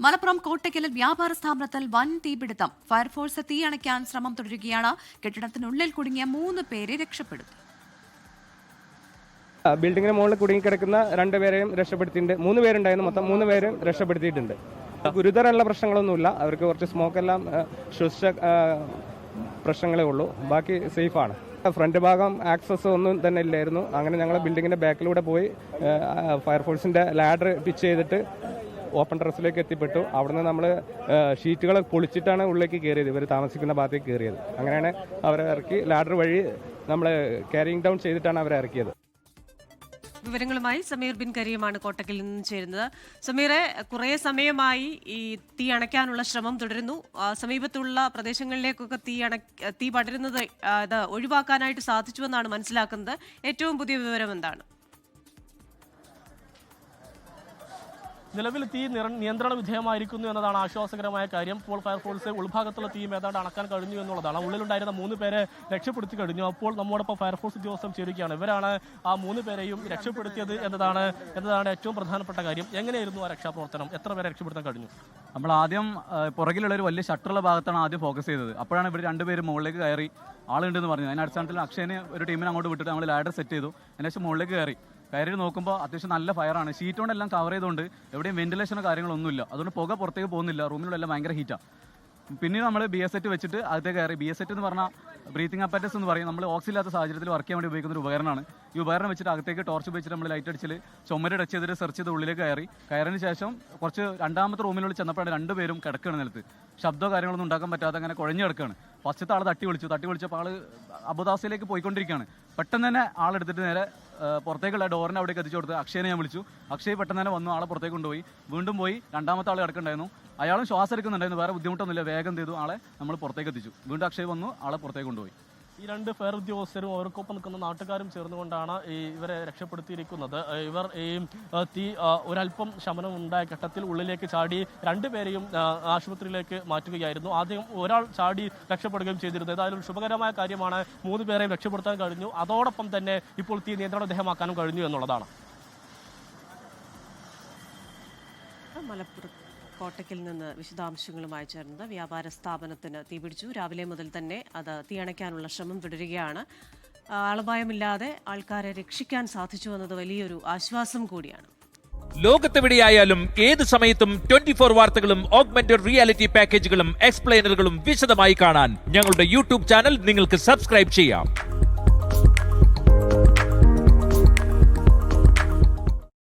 മലപ്പുറം കോട്ടയ്ക്കലിൽ വ്യാപാര സ്ഥാപനത്തിൽ വൻ തീപിടുത്തം. ഫയർഫോഴ്സ് തീയണയ്ക്കാൻ ശ്രമം തുടരുകയാണ്. കെട്ടിടത്തിനുള്ളിൽ കുടുങ്ങിയ മൂന്ന് പേരെ രക്ഷപ്പെടുത്തി. ആ, ബിൽഡിങ്ങിന് മുകളിൽ കുടുങ്ങിക്കിടക്കുന്ന രണ്ടുപേരെയും രക്ഷപ്പെടുത്തിയിട്ടുണ്ട്. മൂന്ന് പേരുണ്ടായിരുന്നു. മൊത്തം മൂന്ന് പേരും രക്ഷപ്പെടുത്തിയിട്ടുണ്ട്. ഗുരുതരമുള്ള പ്രശ്നങ്ങളൊന്നുമില്ല. അവർക്ക് കുറച്ച് സ്മോക്കെല്ലാം എല്ലാം ശ്വസിച്ച പ്രശ്നങ്ങളേ ഉള്ളൂ. ബാക്കി സേഫാണ്. ഫ്രണ്ട് ഭാഗം ആക്സസ് ഒന്നും തന്നെ ഇല്ലായിരുന്നു. അങ്ങനെ ഞങ്ങൾ ബിൽഡിങ്ങിന്റെ ബാക്കിലൂടെ പോയി ഫയർഫോഴ്സിന്റെ ലാഡർ പിച്ച് ചെയ്തിട്ട് ഓപ്പൺ ടെറസിലേക്ക് എത്തിപ്പെട്ടു. അവിടുന്ന് നമ്മൾ ഷീറ്റുകൾ പൊളിച്ചിട്ടാണ് ഉള്ളിലേക്ക് കയറിയത് ഇവർ താമസിക്കുന്ന ഭാഗത്തേക്ക് കയറിയത് അങ്ങനെയാണ് അവരെ ഇറക്കി ലാഡർ വഴി നമ്മൾ ക്യാരിങ് ഡൗൺ ചെയ്തിട്ടാണ് അവരെ ഇറക്കിയത്. വിവരങ്ങളുമായി സമീർ ബിൻ കരീമാണ് കോട്ടക്കിൽ നിന്ന് ചേരുന്നത്. സമീറെ കുറേ സമയമായി ഈ തീ അണയ്ക്കാനുള്ള ശ്രമം തുടരുന്നു. സമീപത്തുള്ള പ്രദേശങ്ങളിലേക്കൊക്കെ തീ അണ തീ പടരുന്നത് ഇത് ഒഴിവാക്കാനായിട്ട് സാധിച്ചുവെന്നാണ് മനസ്സിലാക്കുന്നത്. ഏറ്റവും പുതിയ വിവരം എന്താണ് നിലവിൽ തീ നിയന്ത്രണ വിധേയമായിരിക്കുന്നു എന്നതാണ് ആശ്വാസകരമായ കാര്യം. ഇപ്പോൾ ഫയർഫോഴ്സ് ഉൾഭാഗത്തുള്ള തീയും ഏതാണ്ട് അണക്കാൻ കഴിഞ്ഞു എന്നുള്ളതാണ്. ഉള്ളിലുണ്ടായിരുന്ന മൂന്ന് പേരെ രക്ഷപ്പെടുത്തി കഴിഞ്ഞു. അപ്പോൾ നമ്മോടൊപ്പം ഫയർഫോഴ്സ് ഉദ്യോഗസ്ഥർ ചേരുകയാണ്. ഇവരാണ് ആ മൂന്ന് പേരെയും രക്ഷപ്പെടുത്തിയത് എന്നതാണ് എന്നതാണ് ഏറ്റവും പ്രധാനപ്പെട്ട കാര്യം. എങ്ങനെയായിരുന്നു ആ രക്ഷാപ്രവർത്തനം? എത്ര പേരെ രക്ഷപ്പെടുത്താൻ കഴിഞ്ഞു? നമ്മൾ ആദ്യം പുറകിലുള്ള ഒരു വലിയ ഷട്ടറുള്ള ഭാഗത്താണ് ആദ്യം ഫോക്കസ് ചെയ്തത്. അപ്പോഴാണ് ഇവർ രണ്ടുപേരും മുകളിലേക്ക് കയറി ആളുണ്ടെന്ന് പറഞ്ഞു അതിന് അടിസ്ഥാനത്തിൽ അക്ഷയനെ ഒരു ടീമിനെ അങ്ങോട്ട് വിട്ടിട്ട് നമ്മൾ ലാഡർ സെറ്റ് ചെയ്തു. അതിനുശേഷം മുകളിലേക്ക് കയറി. കയറി നോക്കുമ്പോൾ അത്യാവശ്യം നല്ല ഫയറാണ്. ഷീറ്റ് കൊണ്ടെല്ലാം കവർ ചെയ്തുകൊണ്ട് എവിടെയും വെന്റിലേഷനോ കാര്യങ്ങളൊന്നുമില്ല. അതുകൊണ്ട് പുക പുറത്തേക്ക് പോകുന്നില്ല. റൂമിലുള്ള ഭയങ്കര ഹീറ്റാണ് പിന്നീട് നമ്മൾ ബി എസ് സെറ്റ് വെച്ചിട്ട് അകത്തേ കയറി. ബി എസ് സെറ്റ് എന്ന് പറഞ്ഞാൽ ബ്രീത്തിങ് അപ്പാറ്റസ് എന്ന് പറയും. നമ്മൾ ഓക്സിജൻ ഇല്ലാത്ത സാഹചര്യത്തിൽ വർക്ക് ചെയ്യാൻ വേണ്ടി ഉപയോഗിക്കുന്ന ഒരു ഉപകരണമാണ്. ഈ ഉപകരണം വെച്ചിട്ട് അകത്തേക്ക് ടോർച്ച് ഉപയോഗിച്ചിട്ട് നമ്മൾ ലൈറ്റ് അടിച്ചിൽ ചുമര് ടച്ച് ചെയ്തിട്ട് സെർച്ച് ചെയ്ത് ഉള്ളിലേക്ക് കയറി. കയറിന് ശേഷം കുറച്ച് രണ്ടാമത്തെ റൂമിനുള്ളിൽ ചെന്നപ്പോഴാണ് രണ്ടുപേരും കിടക്കുകയാണ് നിലത്ത്. ശബ്ദമോ കാര്യങ്ങളൊന്നും ഉണ്ടാക്കാൻ പറ്റാതെ അങ്ങനെ കുഴഞ്ഞു കിടക്കുകയാണ്. ഫസ്റ്റത്തെ ആൾ തട്ടി വിളിച്ചു. തട്ടി വിളിച്ചപ്പോൾ ആൾ അബുദാസിലേക്ക് പോയിക്കൊണ്ടിരിക്കുകയാണ്. പെട്ടെന്ന് തന്നെ ആളെടുത്തിട്ട് നേരെ പുറത്തേക്കുള്ള ഡോറിനെ അവിടേക്ക് എത്തിച്ചു കൊടുത്ത് അക്ഷയനെ ഞാൻ വിളിച്ചു. അക്ഷയ് പെട്ടെന്ന് തന്നെ വന്നു ആളെ പുറത്തേക്ക് കൊണ്ടുപോയി. വീണ്ടും പോയി രണ്ടാമത്തെ ആൾ കിടക്കുന്നുണ്ടായിരുന്നു അയാളും ശ്വാസം എടുക്കുന്നുണ്ടായിരുന്നു. വേറെ ബുദ്ധിമുട്ടൊന്നുമില്ല. വേഗം ചെയ്തു? ആളെ നമ്മൾ പുറത്തേക്ക് എത്തിച്ചു. വീണ്ടും അക്ഷയ് വന്നു ആളെ പുറത്തേക്ക് കൊണ്ടുപോയി. ഈ രണ്ട് ഫയർ ഉദ്യോഗസ്ഥരും അവർക്കൊപ്പം നിൽക്കുന്ന നാട്ടുകാരും ചേർന്നുകൊണ്ടാണ് ഇവരെ രക്ഷപ്പെടുത്തിയിരിക്കുന്നത്. ഇവർ ഈ തീ ഒരല്പം ശമനം ഉണ്ടായ ഘട്ടത്തിൽ ഉള്ളിലേക്ക് ചാടി രണ്ടുപേരെയും ആശുപത്രിയിലേക്ക് മാറ്റുകയായിരുന്നു. ആദ്യം ഒരാൾ ചാടി രക്ഷപ്പെടുകയും ചെയ്തിരുന്നു. ഏതായാലും ശുഭകരമായ കാര്യമാണ് മൂന്ന് പേരെയും രക്ഷപ്പെടുത്താൻ കഴിഞ്ഞു. അതോടൊപ്പം തന്നെ ഇപ്പോൾ തീ നിയന്ത്രണ വിധേയമാക്കാനും കഴിഞ്ഞു എന്നുള്ളതാണ്. മലപ്പുറം. കോട്ടക്കിൽ നിന്ന് വിശദാംശങ്ങളുമായി ചേർന്നത് വ്യാപാര സ്ഥാപനത്തിന് തീപിടിച്ചു രാവിലെ മുതൽ തന്നെ അത് തീയണയ്ക്കാനുള്ള ശ്രമം തുടരുകയാണ്. ആളപായമില്ലാതെ ആൾക്കാരെ രക്ഷിക്കാൻ സാധിച്ചു എന്നത് വലിയൊരു ആശ്വാസം കൂടിയാണ്. ലോകത്തെവിടെയായാലും ഏത് സമയത്തും ട്വന്റി ഫോർ വാർത്തകളും ഓഗ്മെന്റഡ് റിയാലിറ്റി പാക്കേജുകളും എക്സ്പ്ലെയിനറുകളും വിശദമായി കാണാൻ ഞങ്ങളുടെ യൂട്യൂബ് ചാനൽ നിങ്ങൾക്ക് സബ്സ്ക്രൈബ് ചെയ്യാം.